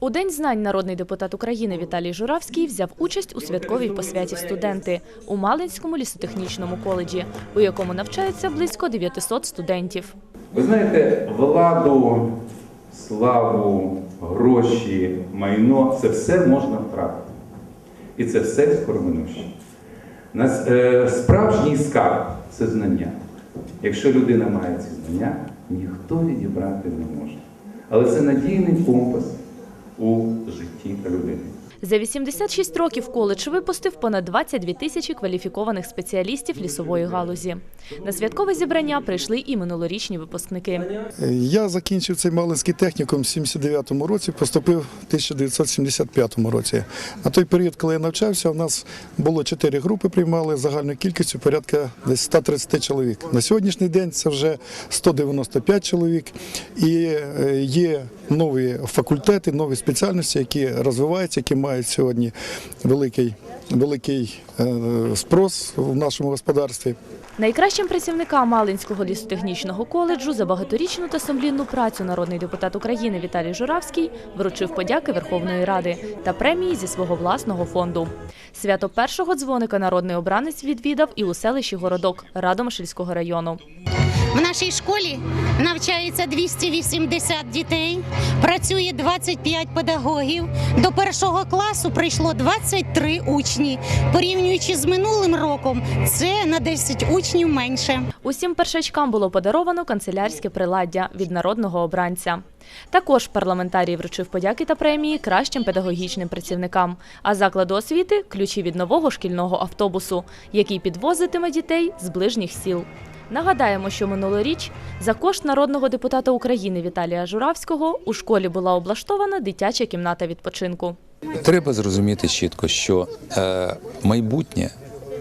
У День знань народний депутат України Віталій Журавський взяв участь у святковій посвяті студенти у Малинському лісотехнічному коледжі, у якому навчаються близько 900 студентів. Ви знаєте, владу, славу, гроші, майно це все можна втратити. І це все скороминуще. Справжній скарб це знання. Якщо людина має ці знання, ніхто відібрати не може. Але це надійний компас у житті людини. За 86 років коледж випустив понад 22 тисячі кваліфікованих спеціалістів лісової галузі. На святкове зібрання прийшли і минулорічні випускники. Я закінчив цей Малинський технікум в 79-му році, поступив в 1975 році. На той період, коли я навчався, у нас було чотири групи, приймали загальною кількістю порядка десь 130 чоловік. На сьогоднішній день це вже 195 чоловік. І е, є нові факультети, нові спеціальності, які розвиваються, які мають сьогодні великий, великий е, спрос в нашому господарстві. Найкращим працівникам Малинського лісотехнічного коледжу за багаторічну та сумлінну працю народний депутат України Віталій Журавський вручив подяки Верховної Ради та премії зі свого власного фонду. Свято першого дзвоника народний обранець відвідав і у селищі Городок Радомишльського району. В нашій школі навчається 280 дітей, працює 25 педагогів. До першого класу прийшло 23 учні. Порівнюючи з минулим роком, це на 10 учнів менше. Усім першачкам було подаровано канцелярське приладдя від народного обранця. Також парламентарій вручив подяки та премії кращим педагогічним працівникам, а закладу освіти ключі від нового шкільного автобусу, який підвозитиме дітей з ближніх сіл. Нагадаємо, що минулоріч за кошт народного депутата України Віталія Журавського у школі була облаштована дитяча кімната відпочинку. Треба зрозуміти чітко, що е, майбутнє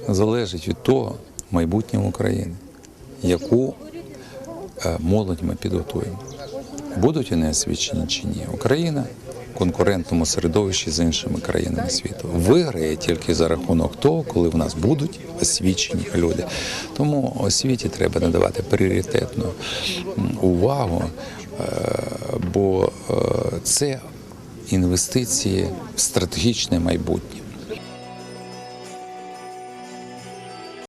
залежить від того майбутнє України, яку е, молодь ми підготуємо. Будуть вони освічені чи ні? Україна конкурентному середовищі з іншими країнами світу виграє тільки за рахунок того, коли в нас будуть освічені люди. Тому освіті треба надавати пріоритетну увагу, е, бо е, це інвестиції в стратегічне майбутнє.